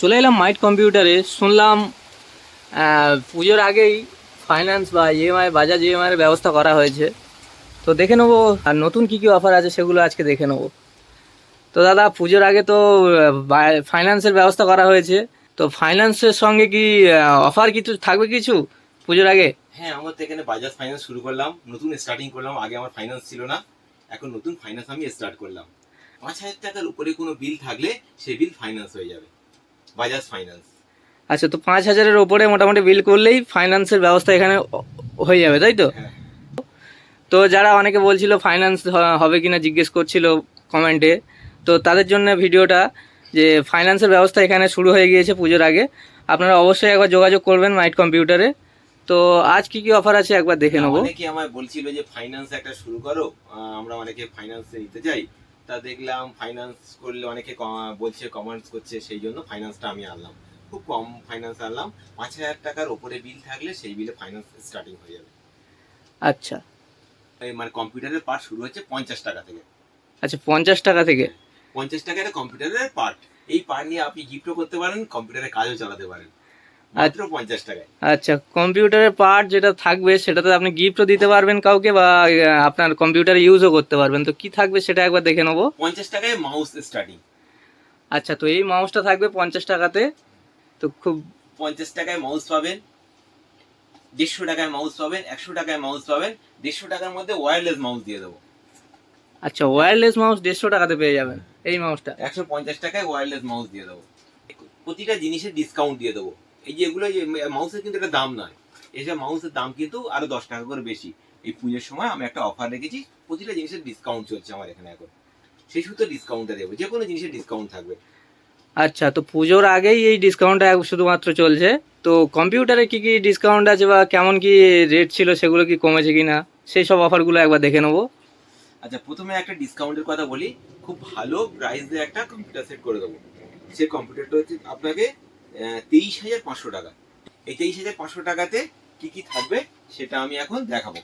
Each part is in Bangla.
চলে এলাম মাইট কম্পিউটারে শুনলাম পুজোর আগেই ফাইন্যান্স বা ইএমআই বাজাজ ইএমআই এর ব্যবস্থা করা হয়েছে। তো দেখে নেব, আর নতুন কি কি অফার আছে সেগুলো আজকে দেখে নেব। তো দাদা, পুজোর আগে তো ফাইন্যান্সের ব্যবস্থা করা হয়েছে। তো ফাইন্যান্সের সঙ্গে কি অফার কিছু, থাকবে কিছু পুজোর আগে? হ্যাঁ আমার তো এখানে বাজাজ ফাইন্যান্স শুরু করলাম। নতুন স্টার্টিং করলাম, আগে আমার ফাইন্যান্স ছিল না। এখন নতুন ফাইন্যান্স আমি স্টার্ট করলাম। পাঁচ হাজার টাকার উপরে কোনো বিল থাকলে সেই বিল ফাইন্যান্স হয়ে যাবে। বাজাজ ফাইন্যান্স। আচ্ছা তো পাঁচ হাজারের ওপরে মোটামুটি বিল করলেই ফাইন্যান্সের ব্যবস্থা এখানে হয়ে যাবে তাই তো? হ্যাঁ। তো যারা অনেকে বলছিল ফাইন্যান্স হবে কিনা জিজ্ঞেস করছিল কমেন্টে তো তাদের জন্য ভিডিওটা যে ফাইন্যান্সের ব্যবস্থা এখানে শুরু হয়ে গিয়েছে পুজোর আগে। আপনারা অবশ্যই একবার যোগাযোগ করবেন মাইট কম্পিউটারে তো আজ কি কি অফার আছে একবার দেখে নেব। অনেকে আমায় বলছিল যে ফাইন্যান্স একটা শুরু করো আমরা অনেকে ফাইন্যান্স নিতে চাই। তা দেখলাম ফাইন্যান্স করলে অনেকে বলছে কমেন্টস করছে সেই জন্য ফাইন্যান্সটা আমি আনলাম। খুব কম ফাইন্যান্স আনলাম। পাঁচ হাজার টাকার ওপরে বিল থাকলে সেই বিলে ফাইন্যান্স স্টার্টিং হয়ে যাবে। আচ্ছা। মানে কম্পিউটারের পার্ট শুরু হচ্ছে পঞ্চাশ টাকা থেকে। আচ্ছা পঞ্চাশ টাকা থেকে? পঞ্চাশ টাকা একটা কম্পিউটারের পার্ট এই পার্ট নিয়ে আপনি গিফটও করতে পারেন কম্পিউটারে কাজও চালাতে পারেন। আচ্ছা। কম্পিউটারের পার্ট যেটা থাকবে সেটাতে আপনি গিফটও দিতে পারবেন কাউকে বা আপনার কম্পিউটার ইউজও করতে পারবেন। তো কি থাকবে সেটা একবার দেখে নেব। পঞ্চাশ টাকায় মাউস স্টার্টিং আচ্ছা তো এই মাউসটা থাকবে পঞ্চাশ টাকাতে। তো খুব পঞ্চাশ টাকায় মাউস পাবেন দেড়শো টাকায় মাউস পাবেন একশো টাকায় মাউস পাবেন দেড়শো টাকার মধ্যে ওয়্যারলেস মাউস দিয়ে দেবো। আচ্ছা ওয়্যারলেস মাউস দেড়শো টাকাতে পেয়ে যাবেন এই মাউসটা একশো পঞ্চাশ টাকায় ওয়্যারলেস মাউস দিয়ে দেবো। প্রতিটা জিনিসের ডিসকাউন্ট দিয়ে দেবো। এই যে এগুলো যে মাউসের কিন্তু একটা দাম নয়। এসব মাউসের দাম কিন্তু আরও দশ টাকা করে বেশি। এই পুজোর সময় আমি একটা অফার রেখেছি প্রতিটা জিনিসের ডিসকাউন্ট চলছে আমার এখানে এখন। সেই শুধু ডিসকাউন্টটা দেবো যে কোনো জিনিসের ডিসকাউন্ট থাকবে। আচ্ছা তো পুজোর আগেই এই ডিসকাউন্টটা শুধুমাত্র চলছে। তো কম্পিউটারে কি কি ডিসকাউন্ট আছে বা কেমন কি রেট ছিল সেগুলো কি কমেছে কি না সেই সব অফারগুলো একবার দেখে নেব। আচ্ছা প্রথমে একটা ডিসকাউন্টের কথা বলি। খুব ভালো প্রাইসে একটা কম্পিউটার সেট করে দেবো। সেই কম্পিউটারটা হচ্ছে আপনাকে তেইশ হাজার পাঁচশো টাকা। এই তেইশ হাজার পাঁচশো টাকাতে কি কি থাকবে সেটা আমি এখন দেখাবো।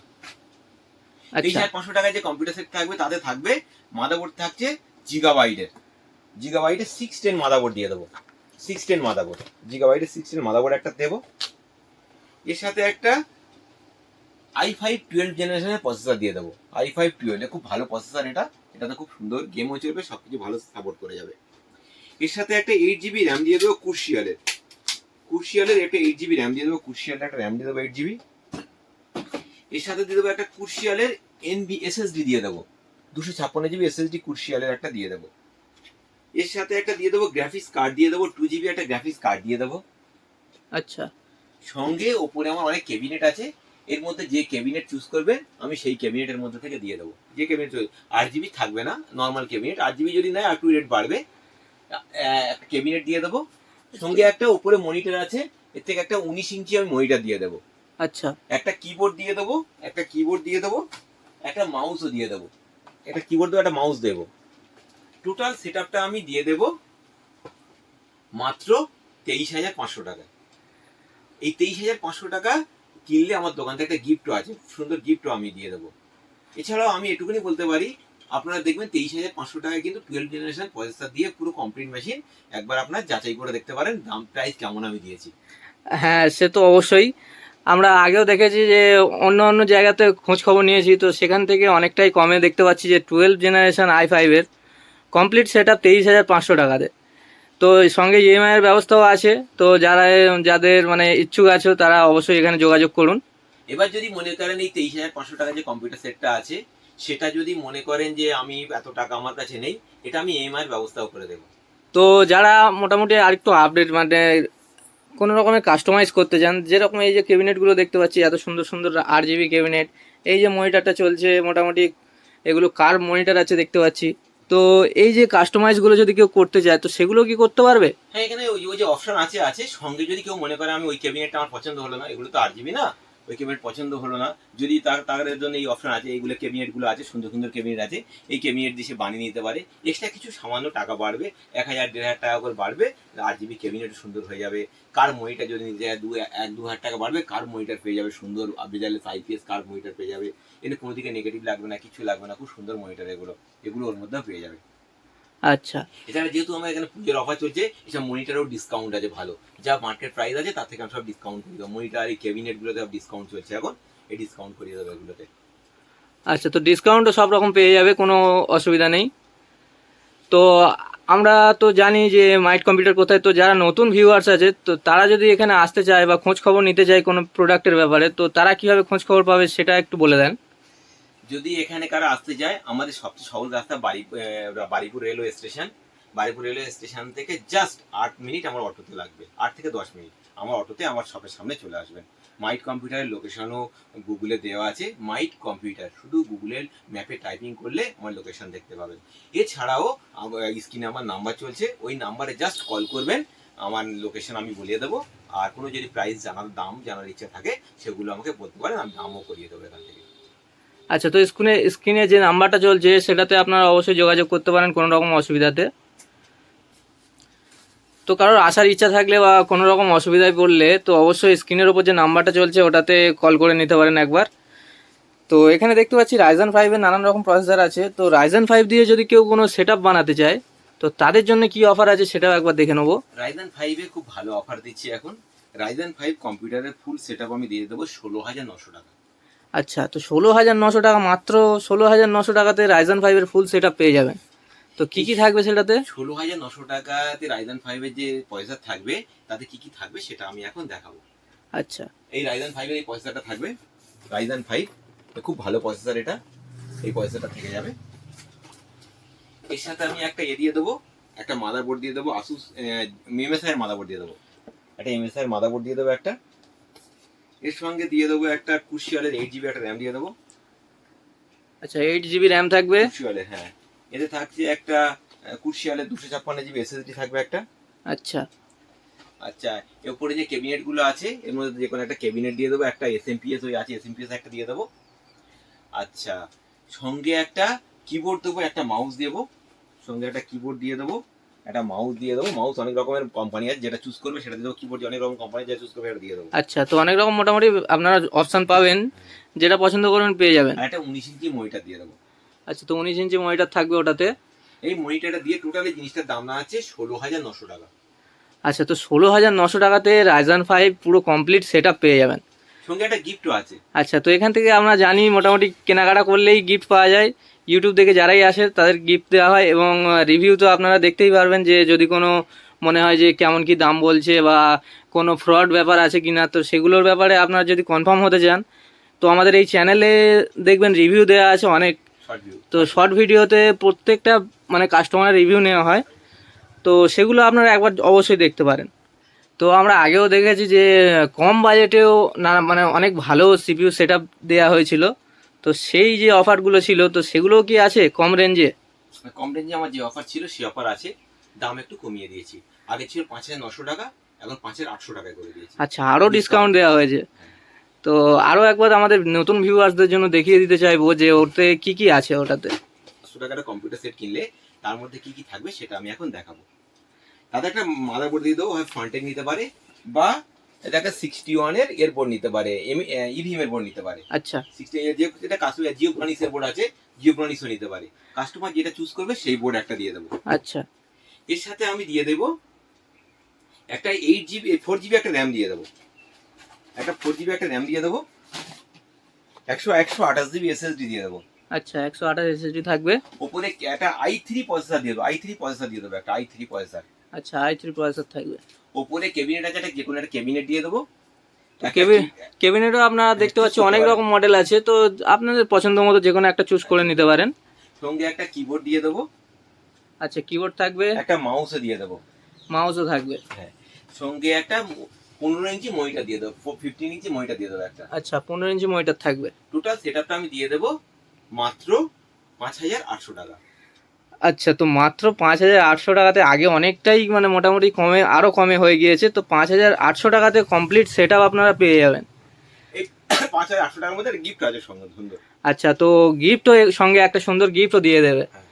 তেইশ আচ্ছা হাজার পাঁচশো টাকায় যে কম্পিউটার সেট থাকবে তাতে থাকবে মাদাবোর্ড থাকছে জিগাবাইটের জিগাবাইটের সিক্স টেন মাদাবোর্ড দিয়ে দেবো। সিক্স টেন মাদারবোর্ড জিগাবাইটের সিক্স টেন মাদাবোর্ড একটা দেবো। এর সাথে একটা আই ফাইভ টুয়েলভ জেনারেশনের প্রসেসর দিয়ে দেবো। আই ফাইভ টুয়েলভ খুব ভালো প্রসেসর এটা। এটাতে খুব সুন্দর গেমও চলবে সবকিছু ভালো সাপোর্ট করে যাবে। এর সাথে একটা এইট জিবি র্যাম দিয়ে দেবো কুর্শিয়ালের কুর্শিয়ালের একটা এইট জিবি র্যাম দিয়ে দেবো কুর্শিয়ালের একটা র্যাম দিয়ে দেবো এইট জিবি এর সাথে দিয়ে দেবো একটা কুর্শিয়ালের এনবি এসএসডি দিয়ে দেবো। দুশো ছাপ্পান্ন জিবি এসএসডি কুর্শিয়ালের একটা দিয়ে দেবো। এর সাথে একটা দিয়ে দেবো গ্রাফিক্স কার্ড দিয়ে দেবো টু জিবি একটা গ্রাফিক্স কার্ড দিয়ে দেবো। আচ্ছা। সঙ্গে ওপরে আমার অনেক ক্যাবিনেট আছে এর মধ্যে যে ক্যাবিনেট চুজ করবেন আমি সেই ক্যাবিনেটের মধ্যে থেকে দিয়ে দেবো। যে ক্যাবিনেট আট জিবি থাকবে না নর্মাল ক্যাবিনেট আট জিবি যদি নেয় আর টু রেট বাড়বে। একটা ক্যাবিনেট দিয়ে দেবো। সঙ্গে একটা উপরে মনিটর আছে এর থেকে একটা উনিশ ইঞ্চি আমি মনিটর দিয়ে দেবো। আচ্ছা। একটা কিবোর্ড দিয়ে দেবো একটা কিবোর্ড দিয়ে দেবো একটা মাউসও দিয়ে দেবো। একটা কিবোর্ড দেবো একটা মাউস দেবো। টোটাল সেট আমি দিয়ে দেবো মাত্র তেইশ হাজার পাঁচশো টাকা। এই তেইশ হাজার পাঁচশো টাকা কিনলে আমার দোকান থেকে একটা গিফটও আছে সুন্দর গিফটও আমি দিয়ে দেবো। এছাড়াও আমি এটুকুনি বলতে পারি আপনারা দেখবেন তেইশ হাজার পাঁচশো টাকায় কিন্তু টুয়েলভ জেনারেশন প্রসেসর দিয়ে পুরো কমপ্লিট মেশিন একবার আপনার যাচাই করে দেখতে পারেন দাম প্রাইস কেমন আমি দিয়েছি। হ্যাঁ সে তো অবশ্যই। আমরা আগেও দেখেছি যে অন্য অন্য জায়গাতে খোঁজ খবর নিয়েছি তো সেখান থেকে অনেকটাই কমে দেখতে পাচ্ছি যে টুয়েলভ জেনারেশন আই ফাইভের কমপ্লিট সেট আপ তেইশ হাজার পাঁচশো টাকাতে। তো সঙ্গে ইএমআই এর ব্যবস্থাও আছে তো যারা যাদের মানে ইচ্ছুক আছে তারা অবশ্যই এখানে যোগাযোগ করুন। এবার যদি মনে করেন এই তেইশ হাজার পাঁচশো টাকা যে কম্পিউটার সেটটা আছে সেটা যদি মনে করেন যে আমি এত টাকা আমার কাছে নেই এটা আমি ইএমআই এর ব্যবস্থাও করে দেবো। তো যারা মোটামুটি আরেকটু আপডেট মানে কোনো রকমের কাস্টমাইজ করতে চান যেরকম এই যে ক্যাবিনেটগুলো দেখতে পাচ্ছি এত সুন্দর সুন্দর আট জিবি ক্যাবিনেট এই যে মনিটরটা চলছে মোটামুটি এগুলো কার মনিটর আছে দেখতে পাচ্ছি। তো এই যে কাস্টমাইজগুলো যদি কেউ করতে চায় তো সেগুলো কি করতে পারবে? হ্যাঁ এখানে ওই ওই যে অপশন আছে আছে। সঙ্গে যদি কেউ মনে করে আমি ওই ক্যাবিনেটটা আমার পছন্দ হলো না এগুলো তো আট জিবি না। ওই ক্যাবিনেট পছন্দ হলো না। যদি তার তাদের জন্য এই অপশন আছে, এইগুলো ক্যাবিনেটগুলো আছে, সুন্দর সুন্দর ক্যাবিনেট আছে, এই ক্যাবিনেট দিয়ে সে বানিয়ে নিতে পারে। এক্সট্রা কিছু সামান্য টাকা বাড়বে, এক হাজার, দেড় হাজার টাকা করে বাড়বে, আর জিবি ক্যাবিনেট সুন্দর হয়ে যাবে। কার মনিটার যদি নিতে যায়, দু, এক, দু হাজার টাকা বাড়বে, কার মনিটার পেয়ে যাবে সুন্দর বিজালেস আইপিএস কার মনিটার পেয়ে যাবে। এনে কোনো দিকে নেগেটিভ লাগবে না, কিছু লাগবে না, খুব সুন্দর মনিটার এগুলো। এগুলো ওর মধ্যেও পেয়ে যাবে। আচ্ছা। এছাড়া যেহেতু আমার এখানে পুজোর অফার চলছে এসব মনিটারেও ডিসকাউন্ট আছে ভালো। যা মার্কেট প্রাইস আছে তার থেকে আমি সব ডিসকাউন্ট করে দেবো। মনিটার এই ক্যাবিনেট গুলোতে সব ডিসকাউন্ট চলছে এখন। এই ডিসকাউন্ট করিয়ে দেবো এগুলোতে। আচ্ছা তো ডিসকাউন্টও সব রকম পেয়ে যাবে কোনো অসুবিধা নেই। তো আমরা তো জানি যে মাইট কম্পিউটার কোথায় তো যারা নতুন ভিউয়ার্স আছে তো তারা যদি এখানে আসতে চায় বা খোঁজ খবর নিতে চায় কোনো প্রোডাক্টের ব্যাপারে তো তারা কীভাবে খোঁজ খবর পাবে সেটা একটু বলে দেন। যদি এখানে কারা আসতে যায় আমাদের সবচেয়ে সহজ রাস্তা বাড়ি আহ, Baripur railway station. Baripur railway station থেকে জাস্ট আট মিনিট আমার অটোতে লাগবে। আট থেকে দশ মিনিট। আমার অটোতে আমার শপের সামনে চলে আসবেন। মাইট কম্পিউটারের লোকেশনও গুগলে দেওয়া আছে। মাইট কম্পিউটার শুধু গুগলের ম্যাপে টাইপিং করলে আমার লোকেশন দেখতে পাবেন। এছাড়াও স্ক্রিনে আমার নাম্বার চলছে। ওই নাম্বারে জাস্ট কল করবেন। আমার লোকেশন আমি বলিয়ে দেবো। আর কোনো যদি প্রাইস জানার দাম জানার ইচ্ছা থাকে সেগুলো আমাকে বলতে পারেন। আমি দামও করিয়ে দেবো এখান থেকে। আচ্ছা তো স্ক্রিনে স্ক্রিনে যে নাম্বারটা চলছে, সেটাতে আপনারা অবশ্যই যোগাযোগ করতে পারেন কোনো রকম অসুবিধাতে। তো কারোর আসার ইচ্ছা থাকলে বা কোনো রকম অসুবিধায় পড়লে, তো অবশ্যই স্ক্রিনের ওপর যে নাম্বারটা চলছে, ওটাতে কল করে নিতে পারেন একবার। তো এখানে দেখতে পাচ্ছি রাইজন ফাইভের নানান রকম প্রসেসার আছে। তো রাইজন ফাইভ দিয়ে যদি কেউ কোনো সেট বানাতে চায়, তো তাদের জন্য কি অফার আছে সেটাও একবার দেখে নেব। রাইজেন ফাইভে খুব ভালো অফার দিচ্ছি এখন। রাইজেন ফাইভ কম্পিউটারের ফুল সেট আমি দিয়ে দেবো ষোলো হাজার নশো টাকা। আচ্ছা তো ষোলো হাজার নশো টাকা মাত্র ষোলো হাজার নশো টাকাতে রাইজন ফাইভের ফুল সেট পেয়ে যাবেন। তো কি কি থাকবে সেটাতে? ষোলো হাজার নশো টাকাতে রাইজেন ফাইভের যে পয়সা থাকবে তাতে কি কি থাকবে সেটা আমি এখন দেখাবো। আচ্ছা। এই রাইজেন ফাইভের এই পয়সাটা থাকবে। রাইজেন ফাইভ খুব ভালো প্রসেসর এটা। এই পয়সাটা থেকে যাবে। এর সাথে আমি একটা এ দিয়ে দেবো একটা মাদারবোর্ড দিয়ে দেবো আসুস এমএসআই এর মাদারবোর্ড দিয়ে দেবো। একটা এমএসআই এর মাদারবোর্ড দিয়ে দেবো একটা। এর সঙ্গে দিয়ে দেবো একটা কুশিয়ালের এইট জিবি একটা র্যাম দিয়ে দেবো। আচ্ছা এইট জিবি র্যাম থাকবে? কুশিয়ালের হ্যাঁ। এতে থাকছে একটা কুশিয়ালের দুশো ছাপ্পান্ন জিবি এসএসডি থাকবে একটা। আচ্ছা। আচ্ছা এর উপরে যে ক্যাবিনেটগুলো আছে এর মধ্যে যে কোনো একটা ক্যাবিনেট দিয়ে দেবো একটা এসএমপিএস ওই আছে এসএমপিএস একটা দিয়ে দেবো। আচ্ছা সঙ্গে একটা কিবোর্ড দেবো একটা মাউস দেবো। সঙ্গে একটা কিবোর্ড দিয়ে দেবো। একটা মাউস দিয়ে দেবো। মাউস অনেক রকমের কোম্পানি আছে যেটা চুজ করবে সেটা দিয়ে দেবো কিবোর্ড অনেক রকম কোম্পানি যেটা চুজ করবে সেটা দিয়ে দেবো। আচ্ছা তো অনেক রকম মোটামুটি আপনারা অপশন পাবেন যেটা পছন্দ করবেন পেয়ে যাবেন। একটা উনিশ ইঞ্চি মনিটার দিয়ে দেবো। আচ্ছা তো উনিশ ইঞ্চি মনিটর থাকবে ওটাতে? এই মনিটারটা দিয়ে টোটালি জিনিসটার দাম না আছে ষোলো হাজার নশো টাকা। আচ্ছা তো ষোলো হাজার নশো টাকাতে রাইজান ফাইভ পুরো কমপ্লিট সেট পেয়ে যাবেন। সঙ্গে একটা গিফটও আছে। আচ্ছা তো এখান থেকে আমরা জানি মোটামুটি কেনাকাটা করলেই গিফট পাওয়া যায়। ইউটিউব থেকে যারাই আসে তাদের গিফট দেওয়া হয় এবং রিভিউ তো আপনারা দেখতেই পারবেন যে যদি কোনো মনে হয় যে কেমন কি দাম বলছে বা কোনো ফ্রড ব্যাপার আছে কি না তো সেগুলোর ব্যাপারে আপনারা যদি কনফার্ম হতে চান তো আমাদের এই চ্যানেলে দেখবেন রিভিউ দেওয়া আছে অনেক। তো শর্ট ভিডিওতে প্রত্যেকটা মানে কাস্টমার রিভিউ নেওয়া হয়। তো সেগুলো আপনারা একবার অবশ্যই দেখতে পারেন। তো আমরা আগেও দেখেছি যে কম বাজেটেও না মানে অনেক ভালো সিপিইউ সেট আপ দেওয়া হয়েছিল। তো সেই যে অফারগুলো ছিল তো সেগুলো কি আছে কম রেঞ্জে কম রেঞ্জে আমার যে অফার ছিল সেই অফার আছে। দাম একটু কমিয়ে দিয়েছি। আগে ছিল পাঁচ হাজার নশো টাকা এখন পাঁচ হাজার আটশো টাকায় করে দিয়েছি। আচ্ছা আরও ডিসকাউন্ট দেওয়া হয়েছে। তো আরও একবার আমাদের নতুন ভিউয়ার্সদের জন্য দেখিয়ে দিতে চাইব যে ওতে কি কি আছে ওটাতে। পাঁচশো টাকার কম্পিউটার সেট কিনলে তার মধ্যে কি কি থাকবে সেটা আমি এখন দেখাবো। তাতে একটা মাদারবোর্ড দিয়ে দেবো হয় ফ্রন্টেক নিতে পারে বা এটা একটা সিক্সটি ওয়ানের এয়ারপোর্ট নিতে পারে ইভিএম এর বোর্ড নিতে পারে। আচ্ছা। সিক্সটি যে যেটা কাস্টমার জিও প্রনিক্সের বোর্ড আছে জিও প্রনিক্সও নিতে পারে। কাস্টমার যেটা চুজ করবে সেই বোর্ড একটা দিয়ে দেবো। আচ্ছা। এর সাথে আমি দিয়ে দেবো একটা এইট জিবি ফোর জিবি একটা র্যাম দিয়ে দেবো। একটা ফোর জিবি একটা র্যাম দিয়ে দেবো। একশো একশো আঠাশ জিবি এসএসডি দিয়ে দেবো। আচ্ছা একশো আঠাশ এসএসডি থাকবে। ওপরে একটা আই থ্রি প্রসেসর দিয়ে দেবো আই থ্রি প্রসেসর দিয়ে দেবো একটা আই থ্রি প্রসেসর আচ্ছা আই থ্রি প্রসেসর থাকবে। ওপরে ক্যাবিনেট আছে একটা যে কোনো একটা ক্যাবিনেট দিয়ে দেবো। কেবিনেটও আপনারা দেখতে পাচ্ছি অনেক রকম মডেল আছে তো আপনাদের পছন্দ মতো যে কোনো একটা চুজ করে নিতে পারেন। সঙ্গে একটা কিবোর্ড দিয়ে দেবো। আচ্ছা কিবোর্ড থাকবে? একটা মাউসও দিয়ে দেবো। মাউসও থাকবে। হ্যাঁ সঙ্গে একটা পনেরো ইঞ্চি মনিটার দিয়ে দেবো ফিফটিন ইঞ্চি মনিটার দিয়ে দেবো একটা। আচ্ছা পনেরো ইঞ্চি মনিটর থাকবে। টোটাল সেট আমি দিয়ে দেবো মাত্র পাঁচ হাজার আটশো টাকা। আচ্ছা তো মাত্র পাঁচ হাজার আটশো টাকাতে আগে অনেকটাই মানে মোটামুটি কমে আরও কমে হয়ে গিয়েছে তো পাঁচ হাজার আটশো টাকাতে কমপ্লিট সেট আপনারা পেয়ে যাবেন। পাঁচ হাজার আটশো টাকার মধ্যে গিফট আছে সঙ্গে সুন্দর। আচ্ছা তো গিফটও সঙ্গে একটা সুন্দর গিফটও দিয়ে দেবে। হ্যাঁ।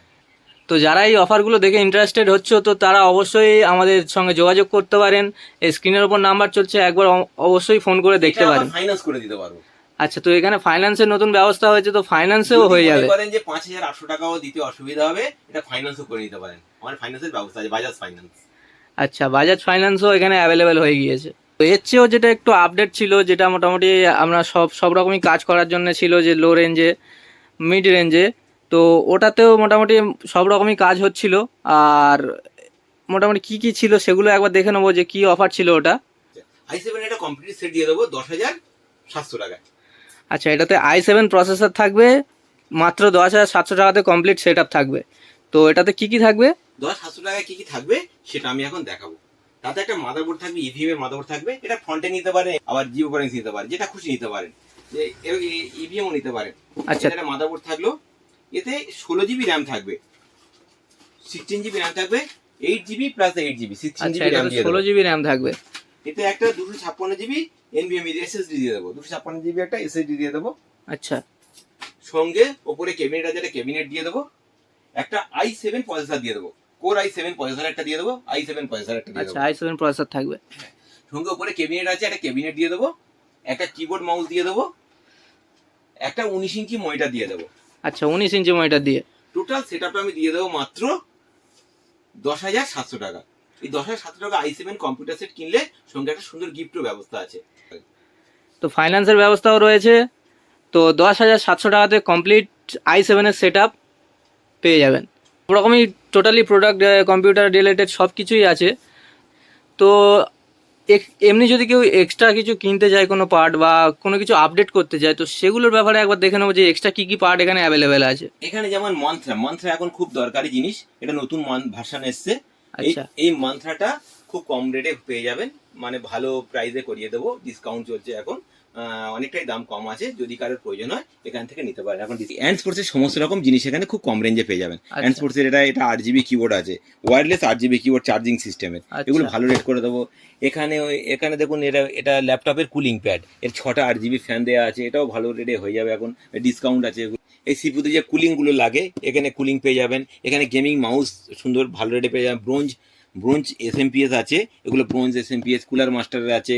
তো যারা এই অফারগুলো দেখে ইন্টারেস্টেড হচ্ছে তো তারা অবশ্যই আমাদের সঙ্গে যোগাযোগ করতে পারেন। এই স্ক্রিনের ওপর নাম্বার চলছে একবার অবশ্যই ফোন করে দেখতে পারেন। ফাইন্যান্স করে দিতে পারব। আচ্ছা তো এখানে ফাইন্যান্সের নতুন ব্যবস্থা হয়েছে তো ফাইন্যান্সেও হয়ে যাবে। করেন যে পাঁচ হাজার আটশো টাকাও দিতে অসুবিধা হবে এটা ফাইন্যান্সও করে নিতে পারেন। আমার ফাইন্যান্সের ব্যবস্থা আছে বাজাজ ফাইন্যান্স আচ্ছা বাজাজ ফাইন্যান্সও এখানে অ্যাভেলেবেল হয়ে গিয়েছে। তো এর চেয়েও যেটা একটু আপডেট ছিল যেটা মোটামুটি আমরা সব সব রকমই কাজ করার জন্য ছিল যে লো রেঞ্জে মিড রেঞ্জে তো ওটাতেও মোটামুটি সব রকমই কাজ হচ্ছিল। আর মোটামুটি কি কি ছিল সেগুলো একবার দেখে নেব যে কি অফার ছিল ওটা। আই সেভেন এটা কমপ্লিট সেট দিয়ে দেবো দশ হাজার সাতশো টাকায়। আচ্ছা এটাতে আই সেভেন প্রসেসর থাকবে মাত্র দশ হাজার সাতশো টাকাতে কমপ্লিট সেট থাকবে। তো এটাতে কি কি থাকবে? দশ সাতশো টাকায় কি কি থাকবে সেটা আমি এখন দেখাবো। তাতে একটা মাদারবোর্ড থাকবে ইভিএম এর মাদারবোর্ড থাকবে এটা ফ্রন্টে নিতে পারে আবার জিও করেন্স নিতে পারে যেটা খুশি নিতে পারেন। যে ইভিএমও নিতে পারেন। আচ্ছা। এটা মাদারবোর্ড থাকল এতে ষোলো জিবি র্যাম থাকবে সিক্সটিন জিবি র্যাম থাকবে eight GB plus eight GB sixteen GB RAM ষোলো জিবি র্যাম থাকবে। এতে একটা দুশো ছাপ্পান্ন জিবি এনবিএম এসএসডি দিয়ে দেবো। দুশো ছাপ্পান্ন জিবি একটা এসএসডি দিয়ে দেবো। আচ্ছা। সঙ্গে ওপরে ক্যাবিনেট আছে একটা ক্যাবিনেট দিয়ে দেবো। একটা আই সেভেন প্রসেসর দিয়ে দেবো। কোর আই সেভেন প্রসেসর একটা দিয়ে দেবো। আই সেভেন প্রসেসর একটা দিয়ে আচ্ছা দেবো। আই সেভেন প্রসেসর থাকবে। সঙ্গে ওপরে ক্যাবিনেট আছে একটা ক্যাবিনেট দিয়ে দেবো। একটা কিবোর্ড মাউস দিয়ে দেবো। একটা উনিশ ইঞ্চি মনিটর দিয়ে দেবো। আচ্ছা উনিশ ইঞ্চি মনিটর দিয়ে। টোটাল সেট আমি দিয়ে দেবো মাত্র দশ হাজার সাতশো টাকা। এই দশ হাজার সাতশো টাকা আই সেভেন কম্পিউটার সেট কিনলে সঙ্গে একটা সুন্দর গিফটের ব্যবস্থা আছে। তো ফাইন্যান্সের ব্যবস্থাও রয়েছে। তো দশ হাজার সাতশো টাকাতে কমপ্লিট আই সেভেনের সেট আপ পেয়ে যাবেন। ওরকমই টোটালি প্রোডাক্ট কম্পিউটার রিলেটেড সব কিছুই আছে। তো এমনি যদি কেউ এক্সট্রা কিছু কিনতে যায় কোনো পার্ট বা কোনো কিছু আপডেট করতে চায় তো সেগুলোর ব্যাপারে একবার দেখে নেব যে এক্সট্রা কী কী পার্ট এখানে অ্যাভেলেবেল আছে। এখানে যেমন মন্ত্রা মন্ত্রা এখন খুব দরকারি জিনিস। এটা নতুন ভার্সন এসছে। এই আচ্ছা। এই মন্ত্রাটা খুব কম রেটে পেয়ে যাবেন। মানে ভালো প্রাইসে করিয়ে দেবো। ডিসকাউন্ট চলছে এখন। অনেকটাই দাম কম আছে। যদি কারোর প্রয়োজন হয় এখান থেকে নিতে পারেন। এখন অ্যান্ড স্পোর্টসের সমস্ত রকম জিনিস এখানে খুব কম রেঞ্জে পেয়ে যাবেন। আচ্ছা। অ্যান্ড স্পোর্টসের এটা এটা আট জিবি কিবোর্ড আছে। ওয়্যারলেস আট জিবি কিবোর্ড চার্জিং সিস্টেমের আচ্ছা। এগুলো ভালো রেট করে দেবো। এখানে ওই- এখানে দেখুন এটা এটা ল্যাপটপের কুলিং প্যাড এর ছটা আট জিবি ফ্যান দেওয়া আছে। এটাও ভালো রেটে হয়ে যাবে এখন। ডিসকাউন্ট আছে। এই সিপুতে যে কুলিংগুলো লাগে, এখানে কুলিং পেয়ে যাবেন। এখানে গেমিং মাউস সুন্দর, ভালো রেটে পেয়ে যাবেন। Bronze bronze S M P S আছে, এগুলো bronze S M P S Cooler Master আছে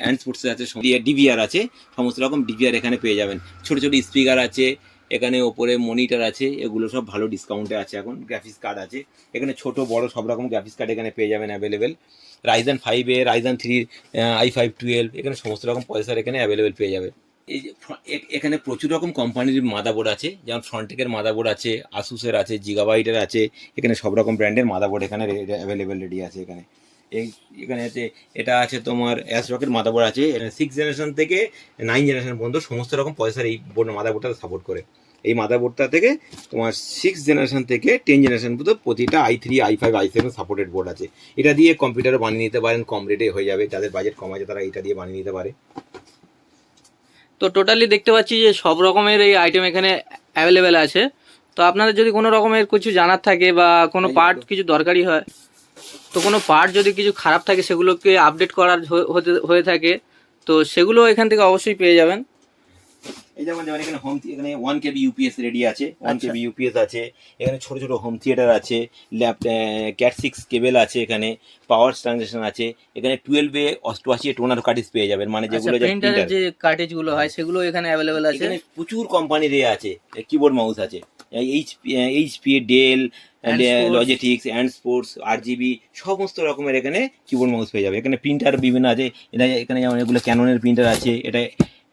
অ্যান্ড স্পোর্টসের আছে ডিভিআর আছে, সমস্ত রকম ডিভিআর এখানে পেয়ে যাবেন। ছোটো ছোটো স্পিকার আছে, এখানে ওপরে মনিটর আছে, এগুলো সব ভালো ডিসকাউন্টে আছে এখন গ্রাফিক্স কার্ড আছে। এখানে ছোট, বড়, সব রকম গ্রাফিক্স কার্ড এখানে পেয়ে যাবেন অ্যাভেলেবেল রাইজান ফাইভে রাইজান থ্রির আই ফাইভ টুয়েলভ এখানে সমস্ত রকম পয়সার এখানে অ্যাভেলেবেল পেয়ে যাবে। এখানে প্রচুর রকম কোম্পানির মাদাবোর্ড আছে। যেমন ফ্রন্টেকের মাদাবোর্ড আছে আসুসের আছে জিগাবাইটের আছে, এখানে সব রকম ব্র্যান্ডের মাদাবোর্ড এখানে অ্যাভেলেবেল রেডি আছে এখানে। এই, এখানে আছে, এটা আছে তোমার অ্যাসরকের মাদাবোর্ড আছে সিক্স জেনারেশন থেকে নাইন জেনারেশন পর্যন্ত সমস্ত রকম পয়সার এই বোর্ড মাদাবোর্ডটা সাপোর্ট করে। এই মাদাবোর্ডটা থেকে তোমার সিক্স জেনারেশন থেকে টেন জেনারেশন পর্যন্ত প্রতিটা i three i five i seven supported board আছে। এটা দিয়ে কম্পিউটার বানিয়ে নিতে পারেন, কম রেটে হয়ে যাবে, যাদের বাজেট কম আছে তারা এটা দিয়ে বানিয়ে নিতে পারে। তো টোটালি দেখতে পাচ্ছি যে সব রকমের এই আইটেম এখানে অ্যাভেলেবেল আছে। তো আপনাদের যদি কোনো রকমের কিছু জানার থাকে বা কোনো পার্ট কিছু দরকারি হয় তো কোনো পার্ট যদি কিছু খারাপ থাকে সেগুলোকে আপডেট করার হতে হয়ে থাকে তো সেগুলো এখান থেকে অবশ্যই পেয়ে যাবেন। এই যেমন যেমন এখানে হোম এখানে ওয়ান কেবি ইউপিএস রেডি আছে ওয়ান। কেবি ইউপিএস আছে এখানে ছোট ছোট হোম থিয়েটার আছে ল্যাপ ক্যাট সিক্স কেবেল আছে এখানে পাওয়ার ট্রানজেকশন আছে এখানে টুয়েলভে অষ্টআশি টোনার পেয়ে যাবেন মানে আচ্ছা যেগুলো যে কার্টেজগুলো হয় সেগুলো এখানে অ্যাভেলেবেল আছে? এখানে প্রচুর কোম্পানির এ আছে কিবোর্ড মাউস আছে H HP Dell Logitech and sports R GB সমস্ত রকমের এখানে কিবোর্ড মাউস পেয়ে যাবে এখানে প্রিন্টার বিভিন্ন আছে এটা এখানে যেমন এগুলো ক্যাননের প্রিন্টার আছে এটা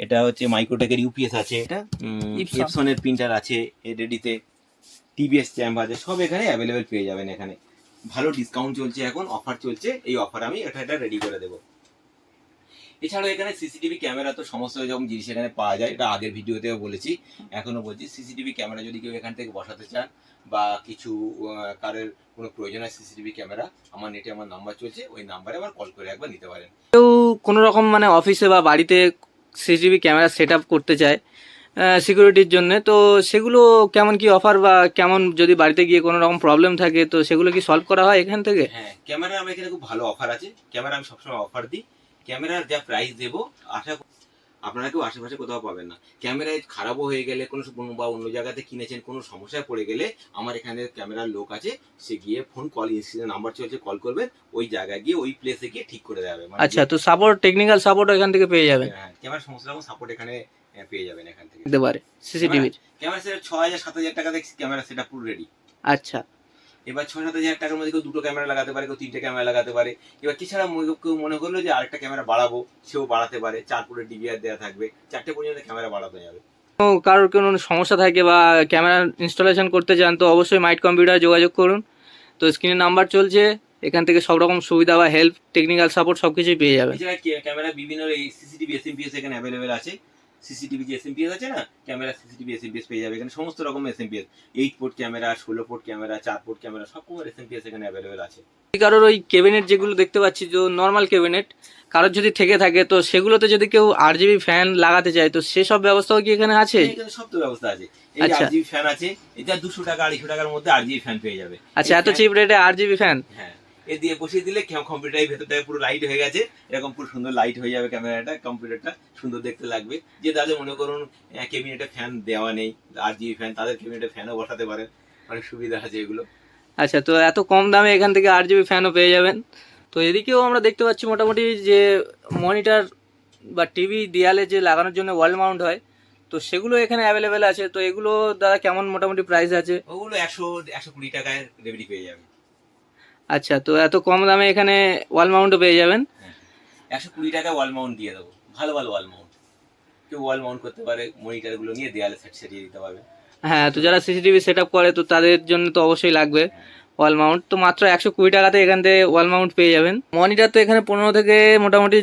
এটা হচ্ছে মাইক্রোটেকের ইউপিএস আছে এটা. এপসনের প্রিন্টার আছে রেডিতে টিভিএস চ্যাম্প আছে সব এখানে অ্যাভেলেবেল পেয়ে যাবেন এখানে। ভালো ডিসকাউন্ট চলছে এখন অফার চলছে এই অফার আমি এটা এটা রেডি করে দেবো। এছাড়াও এখানে সিসিটিভি ক্যামেরা তো সমস্ত রকম জিনিস এখানে পাওয়া যায় এটা আগের ভিডিওতেও বলেছি এখনও বলছি সিসিটিভি ক্যামেরা যদি কেউ এখান থেকে বসাতে চান বা কিছু কারোর কোনো প্রয়োজন হয় সিসিটিভি ক্যামেরা আমার নেটে আমার নাম্বার চলছে ওই নাম্বারে আবার কল করে একবার নিতে পারেন। কেউ কোনো রকম মানে অফিসে বা বাড়িতে সিসিটিভি ক্যামেরা সেট করতে চায় সিকিউরিটির জন্য। তো সেগুলো কেমন কি অফার বা কেমন যদি বাড়িতে গিয়ে কোনো রকম প্রবলেম থাকে, তো সেগুলো কি সলভ করা হয় এখান থেকে? হ্যাঁ ক্যামেরা আমার এখানে খুব ভালো অফার আছে। ক্যামেরা আমি সবসময় অফার দিই। ক্যামেরার যা প্রাইস দেবো, আশা আপনারা কেউ আশেপাশে কোথাও পাবেন না। ক্যামেরায় খারাপও হয়ে গেলে কোনো বা অন্য জায়গাতে কিনেছেন কোনো সমস্যায় পড়ে গেলে আমার এখানে ক্যামেরার লোক আছে সে গিয়ে ফোন কল নাম্বার চলছে কল করবে ওই জায়গায় গিয়ে ওই প্লেসে গিয়ে ঠিক করে দেবে। মানে আচ্ছা তো সাপোর্ট টেকনিক্যাল সাপোর্ট এখান থেকে পেয়ে যাবেন? হ্যাঁ ক্যামেরা সমস্ত রকম সাপোর্ট এখানে পেয়ে যাবেন এখান থেকে। দিতে পারে। সিসিটিভির ক্যামেরা সেট ছ হাজার সাত হাজার টাকা দেখছি ক্যামেরা সেটা পুরো রেডি আচ্ছা। এবার ছয় সাত হাজার টাকার মধ্যে কেউ দুটো ক্যামেরা লাগাতে পারে কেউ তিনটে ক্যামেরা লাগাতে পারে। এবার কি ছাড়া কেউ মনে করল যে আরেকটা ক্যামেরা বাড়াবো সেও বাড়াতে পারে। চার পুরো ডিভিআর দেওয়া থাকবে চারটে পর্যন্ত ক্যামেরা বাড়াতে যাবে। কারোর কোনো সমস্যা থাকে বা ক্যামেরা ইনস্টলেশন করতে চান তো অবশ্যই মাইট কম্পিউটার যোগাযোগ করুন। তো স্ক্রিনে নাম্বার চলছে এখান থেকে সব রকম সুবিধা বা হেল্প টেকনিক্যাল সাপোর্ট সব কিছুই পেয়ে যাবে ক্যামেরা বিভিন্ন এই সিসিটিভি এসএমপিএস এখানে অ্যাভেলেবেল আছে। সিসিটিভি যে এসএমপিএস আছে না ক্যামেরা সিসিটিভি এসএমপিএস পেয়ে যাবে এখানে সমস্ত রকম এসএমপিএস এইট পোর্ট ক্যামেরা ষোলো পোর্ট ক্যামেরা চার পোর্ট ক্যামেরা সব রকমের এসএমপিএস এখানে অ্যাভেলেবেল আছে। কারোর ওই কেবিনেট যেগুলো দেখতে পাচ্ছি যে নর্মাল কেবিনেট কারোর যদি থেকে থাকে তো সেগুলোতে যদি কেউ আট জিবি ফ্যান লাগাতে চায় তো সেসব ব্যবস্থাও কি এখানে আছে? এখানে সব তো ব্যবস্থা আছে। এই আচ্ছা। আট জিবি ফ্যান আছে এটা দুশো টাকা আড়াইশো টাকার মধ্যে আট জিবি ফ্যান পেয়ে যাবে। আচ্ছা এত চিপ রেটে আট জিবি ফ্যান হ্যাঁ। এ দিয়ে বসিয়ে দিলে কম্পিউটারের ভেতরটা পুরো লাইট হয়ে গেছে। এরকম পুরো সুন্দর লাইট হয়ে যাবে ক্যামেরাটা কম্পিউটারটা সুন্দর দেখতে লাগবে। যে তাদের মনে করুন কেবিনেটে ফ্যান দেওয়া নেই আর জিবি ফ্যান তাদের কেবিনেটে ফ্যানও বসাতে পারেন। অনেক সুবিধা আছে এগুলো। আচ্ছা তো এত কম দামে এখান থেকে আট জিবি ফ্যানও পেয়ে যাবেন। তো এদিকেও আমরা দেখতে পাচ্ছি মোটামুটি যে মনিটর বা টিভি দেয়ালে যে লাগানোর জন্য ওয়াল মাউন্ট হয় তো সেগুলো এখানে অ্যাভেলেবেল আছে। তো এগুলো দাদা কেমন মোটামুটি প্রাইস আছে? ওগুলো একশো একশো কুড়ি টাকায় রেডি পেয়ে যাবে আচ্ছা তো এত কম দামে এখানে ওয়াল মাউন্টও পেয়ে যাবেন। একশো কুড়ি টাকা ওয়াল মাউন্ট দিয়ে দেবো। ভালো ভালো ওয়াল মাউন্ট কেউ ওয়াল মাউন্ট করতে পারে মনিটরগুলো নিয়ে দেয়ালে সেট সেটিয়ে দিতে পারবে। হ্যাঁ তো যারা সিসিটিভি সেট আপ করে তো তাদের জন্য তো অবশ্যই লাগবে ওয়াল মাউন্ট তো মাত্র একশো কুড়ি টাকাতে এখান থেকে ওয়াল মাউন্ট পেয়ে যাবেন। মনিটার তো এখানে পনেরো থেকে মোটামুটি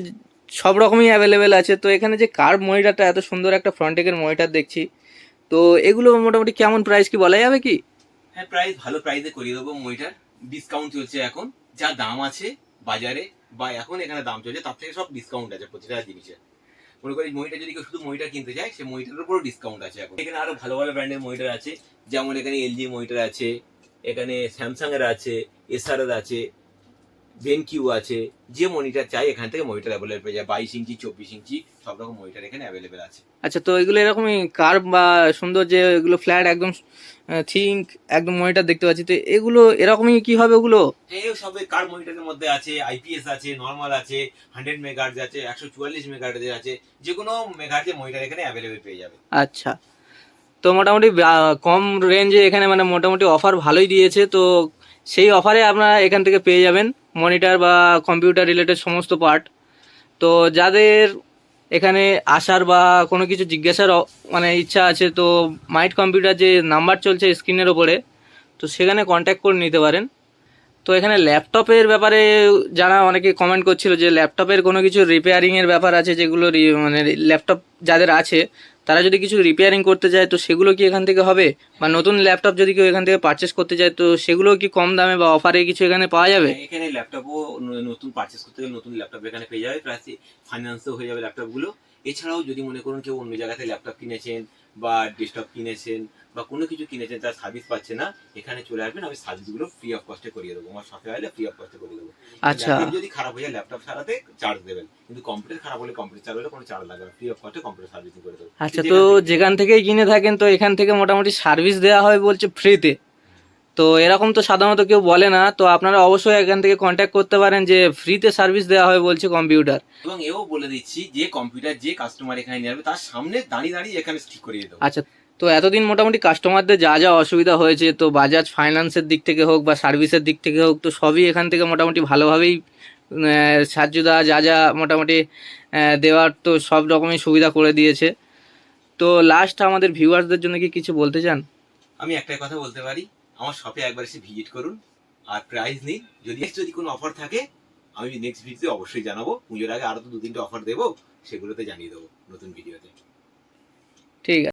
সব রকমই অ্যাভেলেবেল আছে। তো এখানে যে কার্ভ মনিটারটা এত সুন্দর একটা ফ্রন্টেকের মনিটার দেখছি। তো এগুলো মোটামুটি কেমন প্রাইস কি বলা যাবে কি? হ্যাঁ প্রাইস ভালো প্রাইসে করিয়ে দেবো মনিটার ডিসকাউন্ট চলছে এখন। যা দাম আছে বাজারে বা এখন এখানে দাম চলছে, তার থেকে সব ডিসকাউন্ট আছে প্রতিটা জিনিসে। মনে করি মহিটা যদি কেউ শুধু মহিটা কিনতে চায়, সে মহিটার উপরও ডিসকাউন্ট আছে এখন। এখানে আরও ভালো ভালো ব্র্যান্ডের মহিটার আছে, যেমন এখানে এলজি মহিটার আছে, এখানে স্যামসাং এর আছে এসআর এর আছে বেনকিউ আছে। যে মনিটার চাই এখান থেকে মনিটার অ্যাভেলেবল পেয়ে যায়। বাইশ ইঞ্চি চব্বিশ ইঞ্চি সব রকম মনিটার এখানে অ্যাভেলেবেল আছে। আচ্ছা তো এগুলো এরকমই কার্ভ বা সুন্দর যে এগুলো ফ্ল্যাট একদম থিঙ্ক একদম মনিটর দেখতে পাচ্ছি। তো এগুলো এরকমই কি হবে ওগুলো? এই সবে কার মনিটরের মধ্যে আছে আইপিএস আছে নর্মাল আছে হান্ড্রেড মেগাহার্জ আছে একশো চুয়াল্লিশ মেগাহার্জের আছে। যে কোনো মেগাহার্জের মনিটর এখানে অ্যাভেলেবেল পেয়ে যাবে। আচ্ছা। তো মোটামুটি কম রেঞ্জে এখানে মানে মোটামুটি অফার ভালোই দিয়েছে। তো সেই অফারে আপনারা এখান থেকে পেয়ে যাবেন। মনিটর বা কম্পিউটার রিলেটেড সমস্ত পার্ট তো যাদের এখানে আসার বা কোনো কিছু জিজ্ঞাসার মানে ইচ্ছা আছে, তো মাইট কম্পিউটার যে নাম্বার চলছে স্ক্রিনের ওপরে, তো সেখানে কন্ট্যাক্ট করে নিতে পারেন। তো এখানে ল্যাপটপের ব্যাপারে যারা অনেকে কমেন্ট করছিল যে ল্যাপটপের কোনো কিছু রিপেয়ারিংয়ের ব্যাপার আছে, যেগুলো মানে ল্যাপটপ যাদের আছে তারা যদি কিছু রিপেয়ারিং করতে যায়, তো সেগুলো কি এখান থেকে হবে? বা নতুন ল্যাপটপ যদি কেউ এখান থেকে পারচেস করতে যায়, তো সেগুলো কি কম দামে বা অফারে কিছু এখানে পাওয়া যাবে? এখানে ল্যাপটপও নতুন পারচেস করতে গেলে নতুন ল্যাপটপ এখানে পেয়ে যাবে প্লাস ফাইন্যান্সও হয়ে যাবে ল্যাপটপগুলো এছাড়াও যদি মনে করুন কেউ অন্য জায়গাতে ল্যাপটপ কিনেছেন বা ডেস্কটপ কিনেছেন বা কোনো কিছু কিনেছেন তার সার্ভিস পাচ্ছে না এখানে চলে আসবেন আমি সার্ভিসগুলো ফ্রি অফ কস্টে করিয়ে দেবো। আমার সাথে হলে ফ্রি অফ কস্টে করিয়ে দেবো। আচ্ছা। যদি খারাপ হয়ে যায় ল্যাপটপ সারাতে চার্জ দেবেন। কিন্তু কম্পিউটার খারাপ হলে কম্পিউটার চার্জ হলে কোনো চার্জ লাগবে না ফ্রি অফ কস্টে কম্পিউটার সার্ভিসিং করে দেবো। আচ্ছা তো যেখান থেকেই কিনে থাকেন তো এখান থেকে মোটামুটি সার্ভিস দেওয়া হয় বলছে ফ্রিতে তো এরকম তো সাধারণত কেউ বলে না তো আপনারা অবশ্যই এখান থেকে কন্ট্যাক্ট করতে পারেন যে ফ্রিতে সার্ভিস দেওয়া হয় বলছে কম্পিউটার এবং এও বলে দিচ্ছি যে কম্পিউটার যে কাস্টমার এখানে নিয়ে আসবে তার সামনে দাঁড়িয়ে দাঁড়িয়ে এখানে ঠিক করিয়ে দেবো। আচ্ছা তো এতদিন মোটামুটি কাস্টমারদের যা যা অসুবিধা হয়েছে তো বাজাজ ফাইন্যান্সের দিক থেকে হোক বা সার্ভিসের দিক থেকে হোক তো সবই এখান থেকে মোটামুটি ভালোভাবেই আহ, সাহায্যদা যা যা মোটামুটি দেওয়ার তো সব রকমই সুবিধা করে দিয়েছে। তো লাস্ট আমাদের ভিউয়ার্সদের জন্য কি কিছু বলতে চান? আমি একটাই কথা বলতে পারি আমার শপে একবার এসে ভিজিট করুন। আর প্রাইজ নিন। যদি যদি কোনো অফার থাকে, আমি নেক্সট ভিডিওতে অবশ্যই জানাব। পুজোর আগে আরও তো দু তিনটে অফার দেবো, সেগুলোতে জানিয়ে দেবো নতুন ভিডিওতে ঠিক আছে।